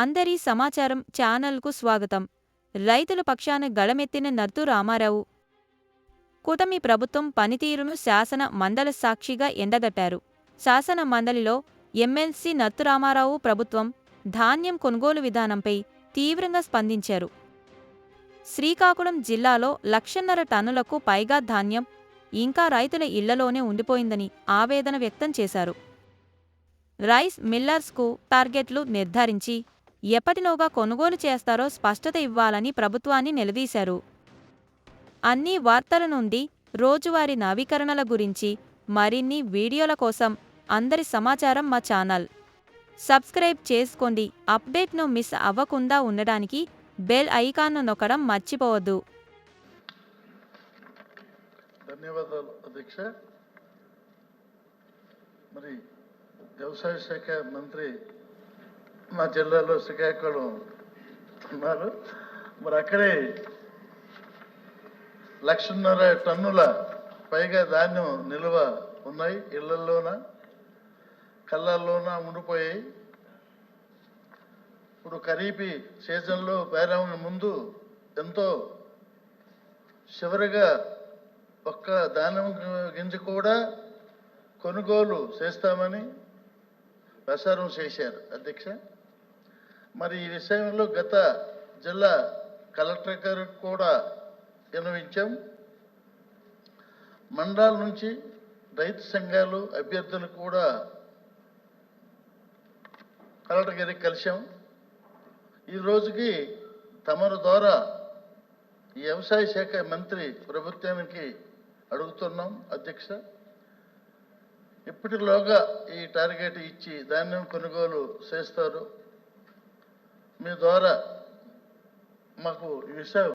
అందరి సమాచారం ఛానల్కు స్వాగతం. రైతుల పక్షాన గళమెత్తిన నర్తు రామారావు. కూటమి ప్రభుత్వం పనితీరును శాసన మండలి సాక్షిగా ఎండగట్టారు. శాసన మండలిలో ఎమ్మెల్సీ నర్తు రామారావు ప్రభుత్వం ధాన్యం కొనుగోలు విధానంపై తీవ్రంగా స్పందించారు. శ్రీకాకుళం జిల్లాలో లక్షన్నర టన్నులకు పైగా ధాన్యం ఇంకా రైతుల ఇళ్ళలోనే ఉండిపోయిందని ఆవేదన వ్యక్తం చేశారు. రైస్ మిల్లర్స్కు టార్గెట్లు నిర్ధారించి ఎప్పటిలోగా కొనుగోలు చేస్తారో స్పష్టత ఇవ్వాలని ప్రభుత్వాన్ని నిలదీశారు. అన్ని వార్తల నుండి రోజువారీ నవీకరణల గురించి మరిన్ని వీడియోల కోసం అందరి సమాచారం మా ఛానల్. సబ్స్క్రైబ్ చేసుకోండి. అప్డేట్ను మిస్ అవ్వకుండా ఉండడానికి బెల్ ఐకాన్ను నొక్కడం మర్చిపోవద్దు. ధన్యవాదాలు అధ్యక్ష. మరి వ్యవసాయ శాఖ మంత్రి మా జిల్లాలో శ్రీకాకుళం ఉన్నారు. మరి అక్కడే లక్షన్నర టన్నుల పైగా ధాన్యం నిల్వ ఉన్నాయి. ఇళ్ళలోన కళ్ళల్లోన ఉండిపోయాయి. ఇప్పుడు ఖరీఫీ సీజన్లో బేరం ముందు ఎంతో చివరిగా ఒక్క ధాన్యం గింజ కూడా కొనుగోలు చేస్తామని ప్రసారం చేశారు అధ్యక్ష. మరి ఈ విషయంలో గత జిల్లా కలెక్టర్ గారికి కూడా వినవించాం మండలాల నుంచి రైతు సంఘాలు అభ్యర్థులు కూడా కలెక్టర్ గారికి కలిసాం ఈ రోజుకి తమరు ద్వారా ఈ వ్యవసాయ శాఖ మంత్రి ప్రభుత్వానికి అడుగుతున్నాం అధ్యక్ష. ఇప్పటిలోగా ఈ టార్గెట్ ఇచ్చి ధాన్యం కొనుగోలు చేస్తారు. మీ ద్వారా మాకు ఈ విషయం